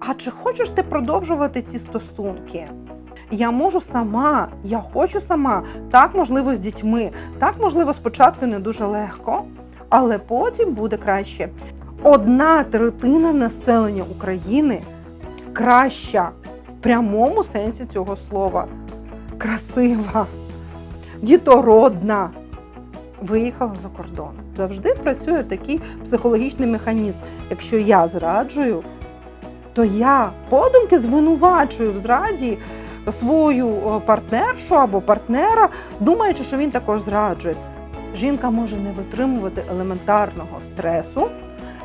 А чи хочеш ти продовжувати ці стосунки? Я можу сама, я хочу сама. Так, можливо, з дітьми. Так, можливо, спочатку не дуже легко, але потім буде краще. Одна третина населення України краща в прямому сенсі цього слова. Красива, дітородна. Виїхала за кордон. Завжди працює такий психологічний механізм. Якщо я зраджую, то я подумки звинувачую в зраді свою е, партнершу або партнера, думаючи, що він також зраджує. Жінка може не витримувати елементарного стресу,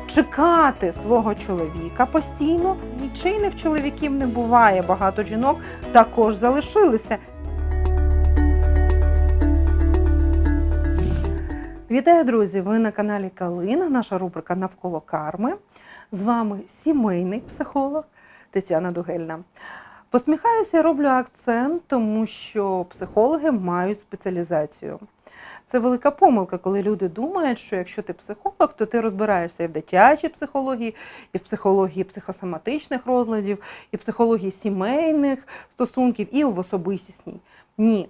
чекати свого чоловіка постійно. Нічийних чоловіків не буває. Багато жінок також залишилися. Вітаю, друзі! Ви на каналі Калина, наша рубрика Навколо карми. З вами сімейний психолог Тетяна Дугельна. Посміхаюся, я роблю акцент, тому що психологи мають спеціалізацію. Це велика помилка, коли люди думають, що якщо ти психолог, то ти розбираєшся і в дитячій психології, і в психології психосоматичних розладів, і в психології сімейних стосунків, і в особистісній. Ні.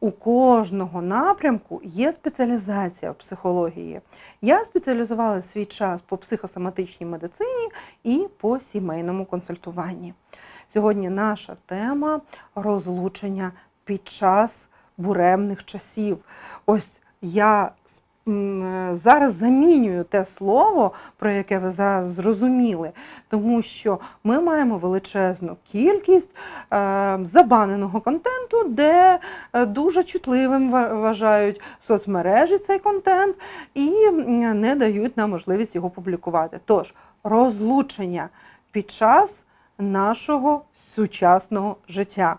У кожного напрямку є спеціалізація в психології. Я спеціалізувала свій час по психосоматичній медицині і по сімейному консультуванні. Сьогодні наша тема розлучення під час буремних часів. Ось я зараз замінюю те слово, про яке ви зараз зрозуміли, тому що ми маємо величезну кількість е, забаненого контенту, де е, дуже чутливим вважають соцмережі цей контент і не дають нам можливість його публікувати. Тож розлучення під час нашого сучасного життя.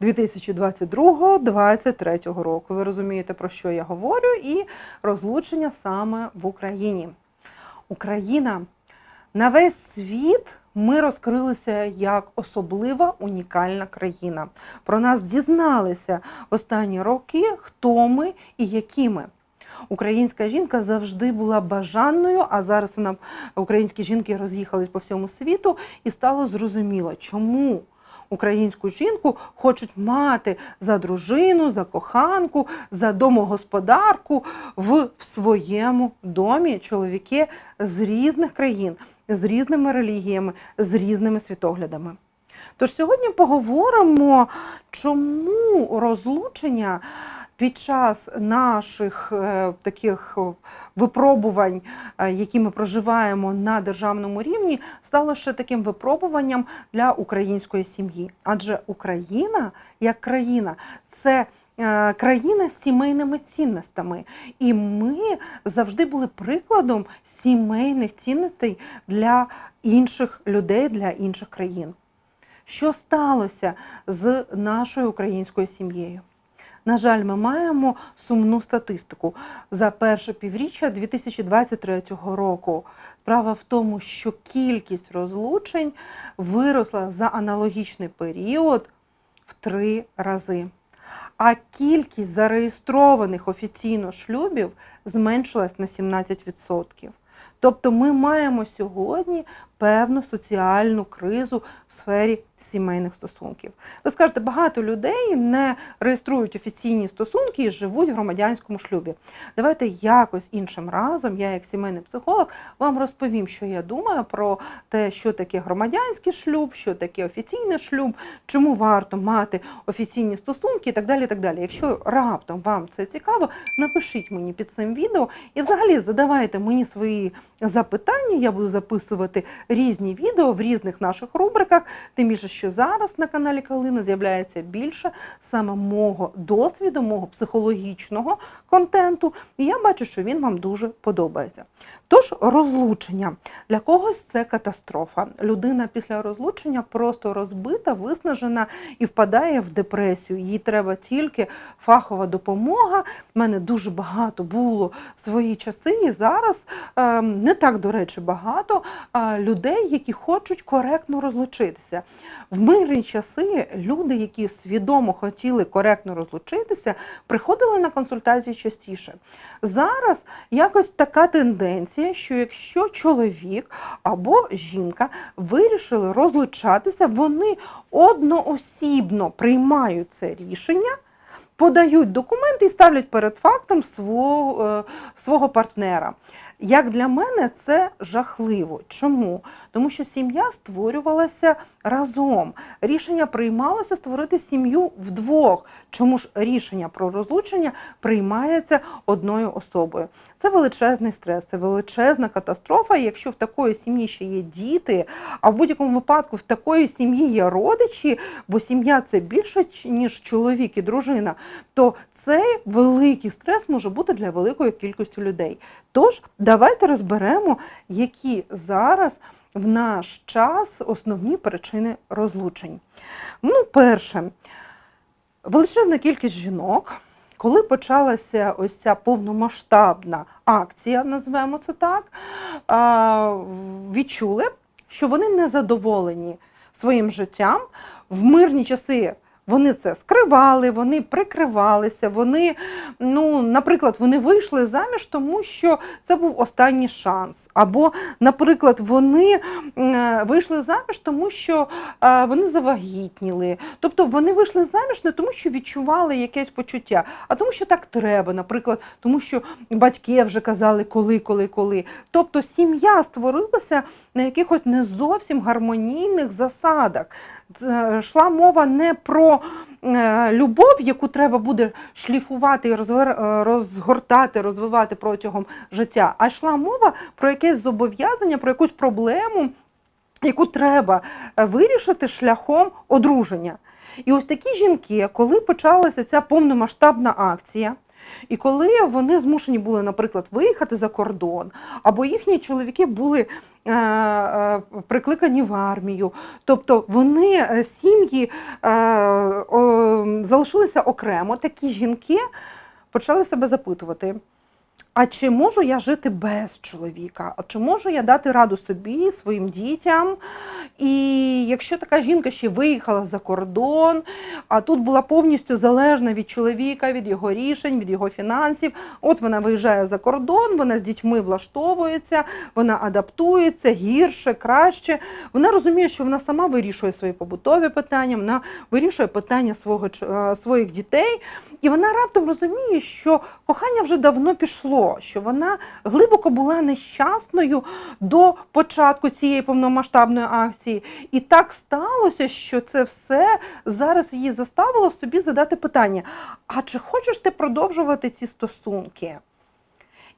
2022-2023 року. Ви розумієте, про що я говорю, і розлучення саме в Україні. Україна на весь світ ми розкрилися як особлива унікальна країна. Про нас дізналися в останні роки, хто ми і які ми. Українська жінка завжди була бажаною, а зараз вона українські жінки роз'їхались по всьому світу, і стало зрозуміло, чому українську жінку хочуть мати за дружину, за коханку, за домогосподарку в, своєму домі чоловіки з різних країн, з різними релігіями, з різними світоглядами. Тож сьогодні поговоримо, чому розлучення під час наших е, таких е, випробувань, е, які ми проживаємо на державному рівні, стало ще таким випробуванням для української сім'ї. Адже Україна як країна це країна з сімейними цінностями, і ми завжди були прикладом сімейних цінностей для інших людей, для інших країн. Що сталося з нашою українською сім'єю? На жаль, ми маємо сумну статистику за перше півріччя 2023 року. Справа в тому, що кількість розлучень виросла за аналогічний період в три рази. А кількість зареєстрованих офіційно шлюбів зменшилась на 17%. Тобто ми маємо сьогодні певну соціальну кризу в сфері сімейних стосунків. Ви скажете, багато людей не реєструють офіційні стосунки і живуть в громадянському шлюбі. Давайте якось іншим разом, я як сімейний психолог, вам розповім, що я думаю про те, що таке громадянський шлюб, що таке офіційний шлюб, чому варто мати офіційні стосунки і так далі. І так далі. Якщо раптом вам це цікаво, напишіть мені під цим відео і взагалі задавайте мені свої запитання. Я буду записувати різні відео в різних наших рубриках. Тим більше, що зараз на каналі Калина з'являється більше саме мого досвіду, мого психологічного контенту. І я бачу, що він вам дуже подобається. Тож розлучення для когось це катастрофа. Людина після розлучення просто розбита, виснажена і впадає в депресію. Їй треба тільки фахова допомога. У мене дуже багато було в свої часи, і зараз е, не так, до речі, багато людей людей, які хочуть коректно розлучитися. В мирні часи люди, які свідомо хотіли коректно розлучитися, приходили на консультації частіше. Зараз якось така тенденція, що якщо чоловік або жінка вирішили розлучатися, вони одноосібно приймають це рішення. Подають документи і ставлять перед фактом свого, е, свого партнера. Як для мене це жахливо. Чому? Тому що сім'я створювалася разом. Рішення приймалося створити сім'ю вдвох. Чому ж рішення про розлучення приймається одною особою? Це величезний стрес, це величезна катастрофа. І якщо в такої сім'ї ще є діти, а в будь-якому випадку в такої сім'ї є родичі, бо сім'я це більше ніж чоловік і дружина, то цей великий стрес може бути для великої кількості людей. Тож давайте розберемо, які зараз в наш час основні причини розлучень. Ну, перше, величезна кількість жінок, коли почалася ось ця повномасштабна акція, назвемо це так, відчули, що вони не задоволені своїм життям в мирні часи. Вони це скривали, вони прикривалися. Вони, ну, наприклад, вони вийшли заміж, тому що це був останній шанс. Або, наприклад, вони вийшли заміж, тому що е, вони завагітніли. Тобто вони вийшли заміж не тому, що відчували якесь почуття, а тому, що так треба, наприклад, тому що батьки вже казали коли, коли, коли. Тобто сім'я створилася на якихось не зовсім гармонійних засадах. Йшла мова не про е, любов, яку треба буде шліфувати і е, розгортати, розвивати протягом життя, а йшла мова про якесь зобов'язання, про якусь проблему, яку треба е, вирішити шляхом одруження. І ось такі жінки, коли почалася ця повномасштабна акція, і коли вони змушені були, наприклад, виїхати за кордон, або їхні чоловіки були е, е, прикликані в армію, тобто вони е, сім'ї е, е, залишилися окремо, такі жінки почали себе запитувати. А чи можу я жити без чоловіка? А чи можу я дати раду собі, своїм дітям? І якщо така жінка ще виїхала за кордон, а тут була повністю залежна від чоловіка, від його рішень, від його фінансів. От вона виїжджає за кордон, вона з дітьми влаштовується, вона адаптується гірше, краще. Вона розуміє, що вона сама вирішує свої побутові питання, вона вирішує питання свого, е, своїх дітей. І вона раптом розуміє, що кохання вже давно пішло, що вона глибоко була нещасною до початку цієї повномасштабної акції. І так сталося, що це все зараз її заставило собі задати питання: а чи хочеш ти продовжувати ці стосунки?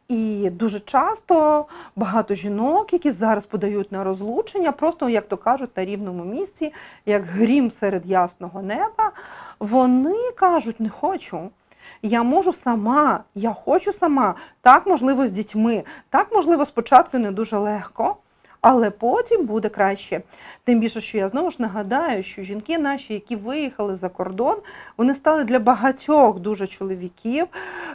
І дуже часто багато жінок, які зараз подають на розлучення, просто, як то кажуть, на рівному місці, як грім серед ясного неба, вони кажуть, не хочу. Я можу сама, я хочу сама. Так, можливо, з дітьми. Так, можливо, спочатку не дуже легко, але потім буде краще. Тим більше, що я знову ж нагадаю, що жінки наші, які виїхали за кордон, вони стали для багатьох дуже чоловіків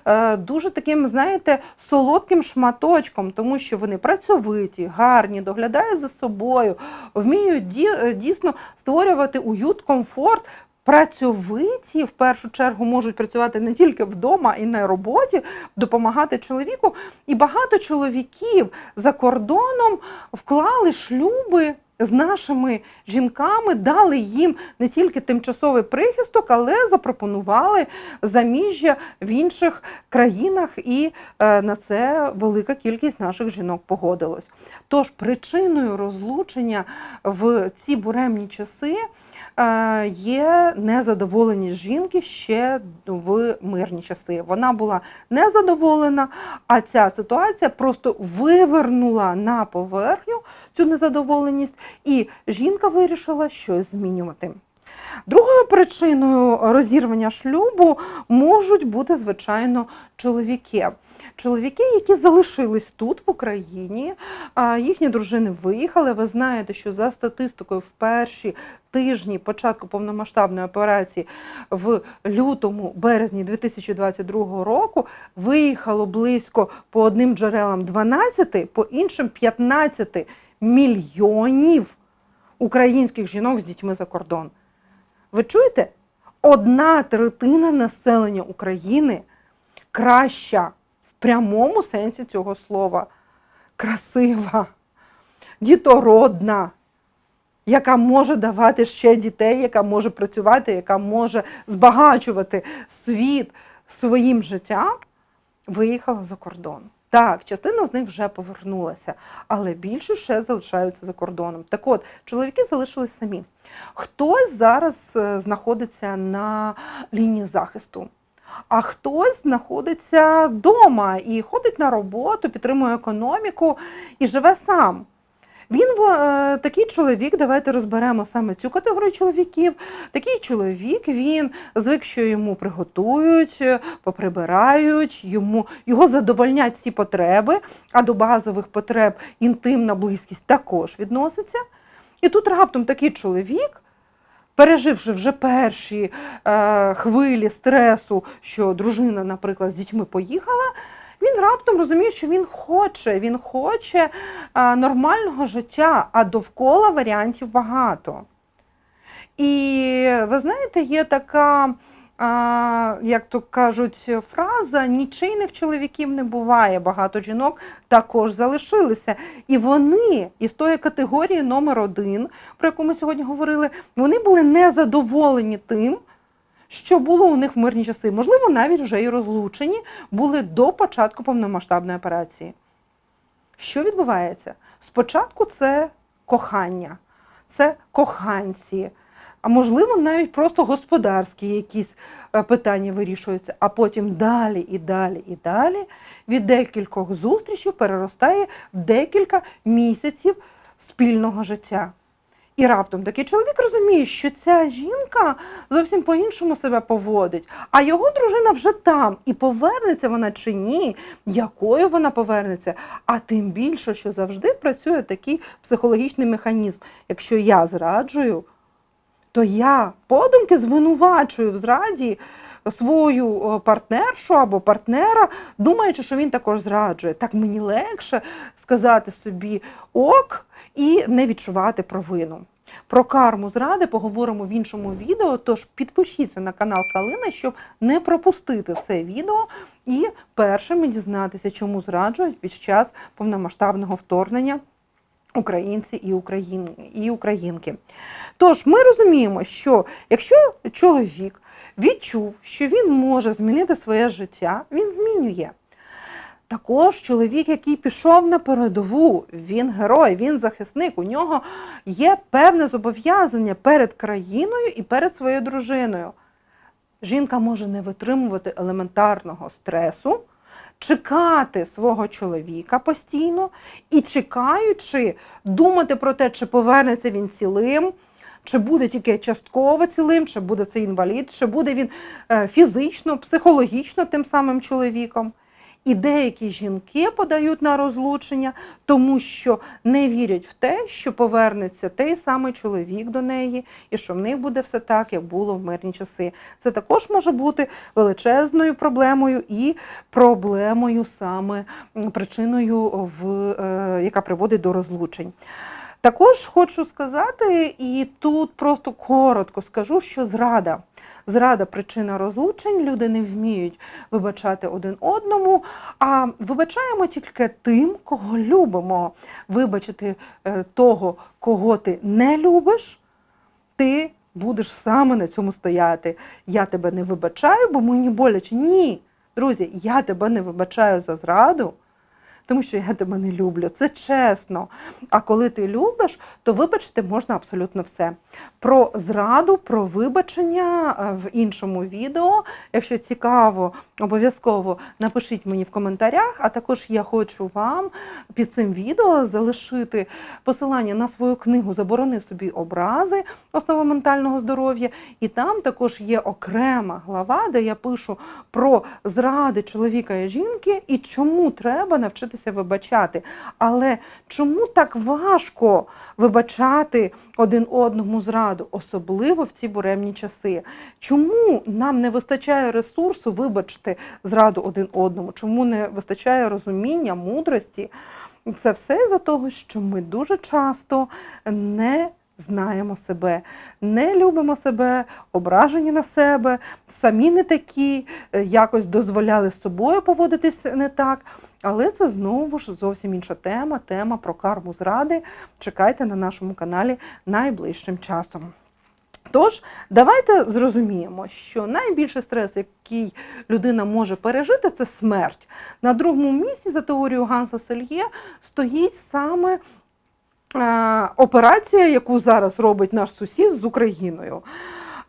е, дуже таким, знаєте, солодким шматочком, тому що вони працьовиті, гарні, доглядають за собою, вміють е, дійсно створювати уют, комфорт. Працьовиті в першу чергу можуть працювати не тільки вдома і на роботі, допомагати чоловіку. І багато чоловіків за кордоном вклали шлюби з нашими жінками, дали їм не тільки тимчасовий прихисток, але запропонували заміжжя в інших країнах, і е, на це велика кількість наших жінок погодилась. Тож причиною розлучення в ці буремні часи є незадоволеність жінки ще в мирні часи. Вона була незадоволена, а ця ситуація просто вивернула на поверхню цю незадоволеність, і жінка вирішила щось змінювати. Другою причиною розірвання шлюбу можуть бути, звичайно, чоловіки. Чоловіки, які залишились тут, в Україні, їхні дружини виїхали. Ви знаєте, що за статистикою в перші тижні початку повномасштабної операції в лютому, березні 2022 року виїхало близько по одним джерелам 12, по іншим 15 мільйонів українських жінок з дітьми за кордон. Ви чуєте? Одна третина населення України краща в прямому сенсі цього слова, красива, дітородна, яка може давати ще дітей, яка може працювати, яка може збагачувати світ своїм життям, виїхала за кордон. Так, частина з них вже повернулася, але більше ще залишаються за кордоном. Так от, чоловіки залишились самі. Хтось зараз е, знаходиться на лінії захисту, а хтось знаходиться вдома і ходить на роботу, підтримує економіку і живе сам. Він е, такий чоловік, давайте розберемо саме цю категорію чоловіків. Такий чоловік, він звик, що йому приготують, е, поприбирають, йому його задовольнять всі потреби, а до базових потреб інтимна близькість також відноситься. І тут раптом такий чоловік, переживши вже перші е, хвилі стресу, що дружина, наприклад, з дітьми поїхала, він раптом розуміє, що він хоче, він хоче нормального життя, а довкола варіантів багато. І ви знаєте, є така, як то кажуть, фраза: нічийних чоловіків не буває. Багато жінок також залишилися. І вони із тої категорії номер один, про яку ми сьогодні говорили, вони були незадоволені тим. Що було у них в мирні часи? Можливо, навіть вже і розлучені були до початку повномасштабної операції. Що відбувається? Спочатку це кохання, це коханці, а можливо, навіть просто господарські якісь е, питання вирішуються, а потім далі і далі і далі від декількох зустрічей переростає в декілька місяців спільного життя. І раптом такий чоловік розуміє, що ця жінка зовсім по-іншому себе поводить, а його дружина вже там. І повернеться вона чи ні, якою вона повернеться. А тим більше, що завжди працює такий психологічний механізм. Якщо я зраджую, то я подумки звинувачую в зраді свою партнершу або партнера, думаючи, що він також зраджує. Так мені легше сказати собі ок і не відчувати провину. Про карму зради поговоримо в іншому відео, тож підпишіться на канал Калина, щоб не пропустити це відео і першими дізнатися, чому зраджують під час повномасштабного вторгнення українці і, україн... і українки. Тож ми розуміємо, що якщо чоловік відчув, що він може змінити своє життя, він змінює. Також чоловік, який пішов на передову, він герой, він захисник. У нього є певне зобов'язання перед країною і перед своєю дружиною. Жінка може не витримувати елементарного стресу, чекати свого чоловіка постійно і чекаючи, думати про те, чи повернеться він цілим. Чи буде тільки частково цілим, чи буде це інвалід, чи буде він е, фізично, психологічно тим самим чоловіком. І деякі жінки подають на розлучення, тому що не вірять в те, що повернеться той самий чоловік до неї, і що в них буде все так, як було в мирні часи. Це також може бути величезною проблемою і проблемою саме причиною, в, е, яка приводить до розлучень. Також хочу сказати, і тут просто коротко скажу, що зрада. Зрада причина розлучень, люди не вміють вибачати один одному, а вибачаємо тільки тим, кого любимо. Вибачити е, того, кого ти не любиш, ти будеш саме на цьому стояти. Я тебе не вибачаю, бо мені боляче. Ні, друзі, я тебе не вибачаю за зраду тому що я тебе не люблю. Це чесно. А коли ти любиш, то вибачити можна абсолютно все. Про зраду, про вибачення е, в іншому відео. Якщо цікаво, обов'язково напишіть мені в коментарях. А також я хочу вам під цим відео залишити посилання на свою книгу Заборони собі образи, основа ментального здоров'я. І там також є окрема глава, де я пишу про зради чоловіка і жінки і чому треба навчитися вибачати. Але чому так важко вибачати один одному зраду, особливо в ці буремні часи? Чому нам не вистачає ресурсу вибачити зраду один одному? Чому не вистачає розуміння, мудрості? Це все за того, що ми дуже часто не знаємо себе, не любимо себе, ображені на себе, самі не такі, е, якось дозволяли з собою поводитись не так. Але це знову ж зовсім інша тема, тема про карму зради. Чекайте на нашому каналі найближчим часом. Тож, давайте зрозуміємо, що найбільший стрес, який людина може пережити, це смерть. На другому місці, за теорією Ганса Сельє, стоїть саме операція, яку зараз робить наш сусід з Україною.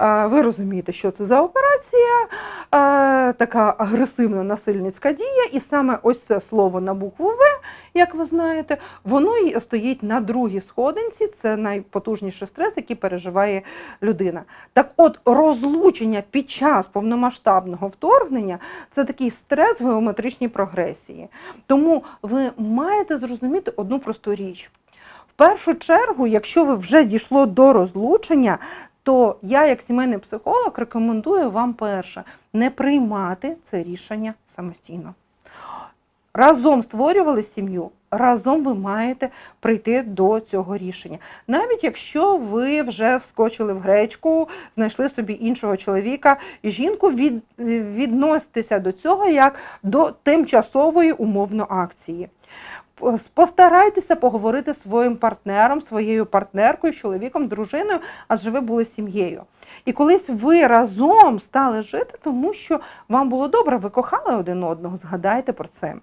Е, Ви розумієте, що це за операція, е, така агресивна насильницька дія, і саме ось це слово на букву В, як ви знаєте, воно і стоїть на другій сходинці. Це найпотужніший стрес, який переживає людина. Так от, розлучення під час повномасштабного вторгнення це такий стрес в геометричній прогресії. Тому ви маєте зрозуміти одну просту річ. В першу чергу, якщо ви вже дійшло до розлучення, то я, як сімейний психолог, рекомендую вам перше не приймати це рішення самостійно. Разом створювали сім'ю, разом ви маєте прийти до цього рішення. Навіть якщо ви вже вскочили в гречку, знайшли собі іншого чоловіка і жінку, від, відноситеся до цього як до тимчасової умовно акції. Постарайтеся поговорити зі своїм партнером, своєю партнеркою, чоловіком, дружиною, адже ви були сім'єю. І колись ви разом стали жити, тому що вам було добре, ви кохали один одного, згадайте про це.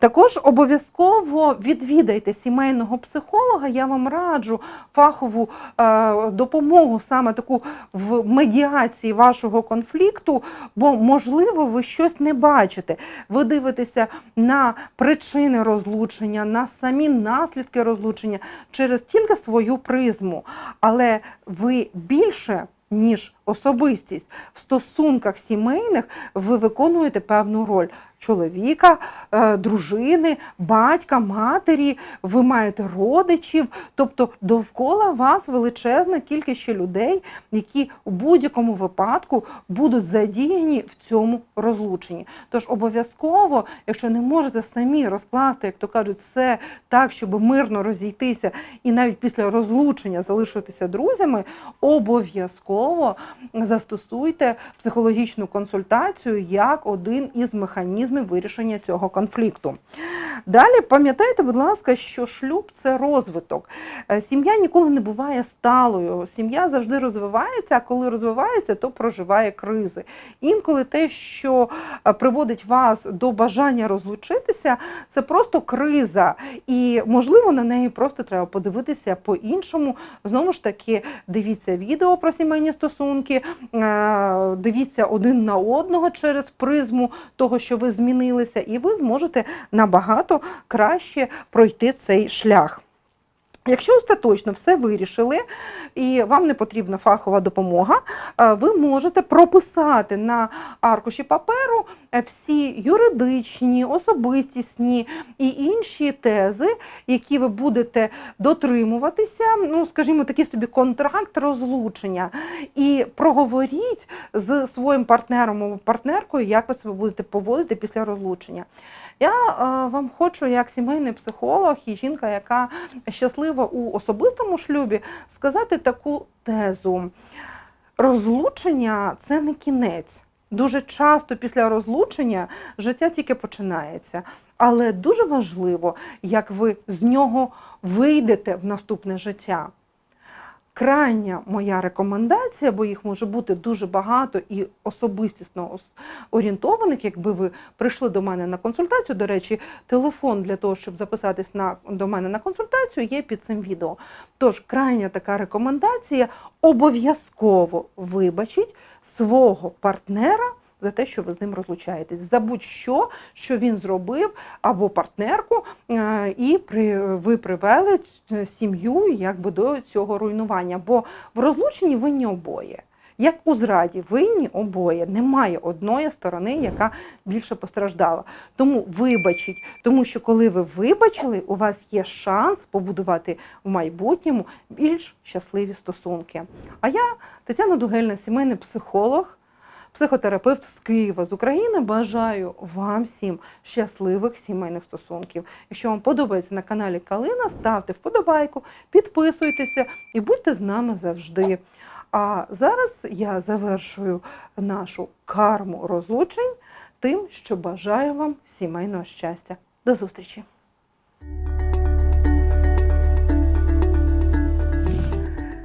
Також обов'язково відвідайте сімейного психолога. Я вам раджу фахову е, допомогу саме таку в медіації вашого конфлікту, бо, можливо, ви щось не бачите. Ви дивитеся на причини розлучення, на самі наслідки розлучення через тільки свою призму. Але ви більше. Ніж особистість в стосунках сімейних ви виконуєте певну роль чоловіка, е, дружини, батька, матері, ви маєте родичів, тобто довкола вас величезна кількість людей, які у будь-якому випадку будуть задіяні в цьому розлученні. Тож обов'язково, якщо не можете самі розкласти, як то кажуть, все так, щоб мирно розійтися, і навіть після розлучення залишитися друзями, обов'язково застосуйте психологічну консультацію як один із механізмів вирішення цього конфлікту. Далі пам'ятайте, будь ласка, що шлюб це розвиток. Е, Сім'я ніколи не буває сталою. Сім'я завжди розвивається, а коли розвивається, то проживає кризи. Інколи те, що е, приводить вас до бажання розлучитися, це просто криза. І, можливо, на неї просто треба подивитися по-іншому. Знову ж таки, дивіться відео про сімейні стосунки, е, дивіться один на одного через призму того, що ви змінилися, і ви зможете набагато краще пройти цей шлях. Якщо остаточно все вирішили і вам не потрібна фахова допомога, е, ви можете прописати на аркуші паперу е, всі юридичні, особистісні і інші тези, які ви будете дотримуватися, ну, скажімо, такий собі контракт розлучення, і проговоріть з своїм партнером або партнеркою, як ви себе будете поводити після розлучення. Я е, вам хочу, як сімейний психолог і жінка, яка щаслива у особистому шлюбі, сказати таку тезу. Розлучення це не кінець. Дуже часто після розлучення життя тільки починається. Але дуже важливо, як ви з нього вийдете в наступне життя. Крайня моя рекомендація, бо їх може бути дуже багато і особистісно орієнтованих, якби ви прийшли до мене на консультацію. До речі, телефон для того, щоб записатись на, до мене на консультацію, є під цим відео. Тож, крайня така рекомендація обов'язково вибачить свого партнера. За те, що ви з ним розлучаєтесь, за будь-що, що він зробив, або партнерку, е, і ви привели сім'ю якби до цього руйнування. Бо в розлученні винні обоє. Як у зраді, винні обоє. Немає одної сторони, яка більше постраждала. Тому вибачіть, тому що коли ви вибачили, у вас є шанс побудувати в майбутньому більш щасливі стосунки. А я Тетяна Дугельна, сімейний психолог психотерапевт з Києва з України. Бажаю вам всім щасливих сімейних стосунків. Якщо вам подобається на каналі Калина, ставте вподобайку, підписуйтеся і будьте з нами завжди. А зараз я завершую нашу карму розлучень тим, що бажаю вам сімейного щастя. До зустрічі!